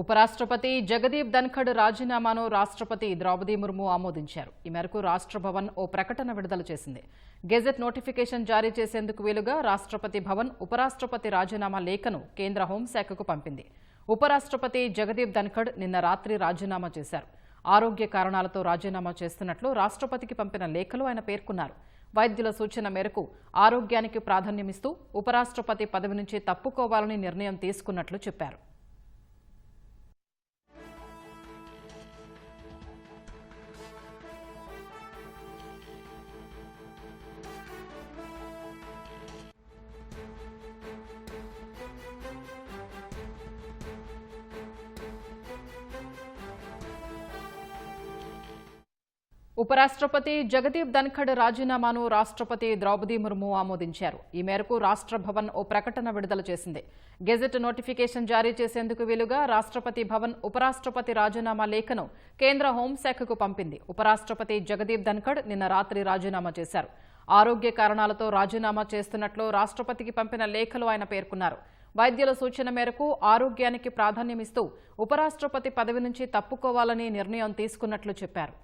ఉపరాష్ట్రపతి జగదీప్ ధన్ఖడ్ రాజీనామాను రాష్ట్రపతి ద్రౌపది ముర్ము ఆమోదించారు. ఈ మేరకు రాష్ట్ర భవన్ ఓ ప్రకటన విడుదల చేసింది. గెజెట్ నోటిఫికేషన్ జారీ చేసేందుకు వీలుగా రాష్ట్రపతి భవన్ ఉపరాష్ట్రపతి రాజీనామా లేఖను కేంద్ర హోంశాఖకు పంపింది. ఉపరాష్ట్రపతి జగదీప్ ధన్ఖడ్ నిన్న రాత్రి రాజీనామా చేశారు. ఆరోగ్య కారణాలతో రాజీనామా చేస్తున్నట్లు రాష్ట్రపతికి పంపిన లేఖలో ఆయన పేర్కొన్నారు. వైద్యుల సూచన మేరకు ఆరోగ్యానికి ప్రాధాన్యమిస్తూ ఉపరాష్ట్రపతి పదవి నుంచి తప్పుకోవాలని నిర్ణయం తీసుకున్నట్లు చెప్పారు. ఉపరాష్ట్రపతి జగదీప్ ధన్ఖడ్ రాజీనామాను రాష్ట్రపతి ద్రౌపది ముర్ము ఆమోదించారు. ఈ మేరకు రాష్ట్ర భవన్ ఓ ప్రకటన విడుదల చేసింది. గెజెట్ నోటిఫికేషన్ జారీ చేసేందుకు వీలుగా రాష్ట్రపతి భవన్ ఉపరాష్ట్రపతి రాజీనామా లేఖను కేంద్ర హోంశాఖకు పంపింది. ఉపరాష్ట్రపతి జగదీప్ ధన్ఖడ్ నిన్న రాత్రి రాజీనామా చేశారు. ఆరోగ్య కారణాలతో రాజీనామా చేస్తున్నట్లు రాష్ట్రపతికి పంపిన లేఖలో ఆయన పేర్కొన్నారు. వైద్యుల సూచన మేరకు ఆరోగ్యానికి ప్రాధాన్యమిస్తూ ఉపరాష్ట్రపతి పదవి నుంచి తప్పుకోవాలని నిర్ణయం తీసుకున్నట్లు చెప్పారు.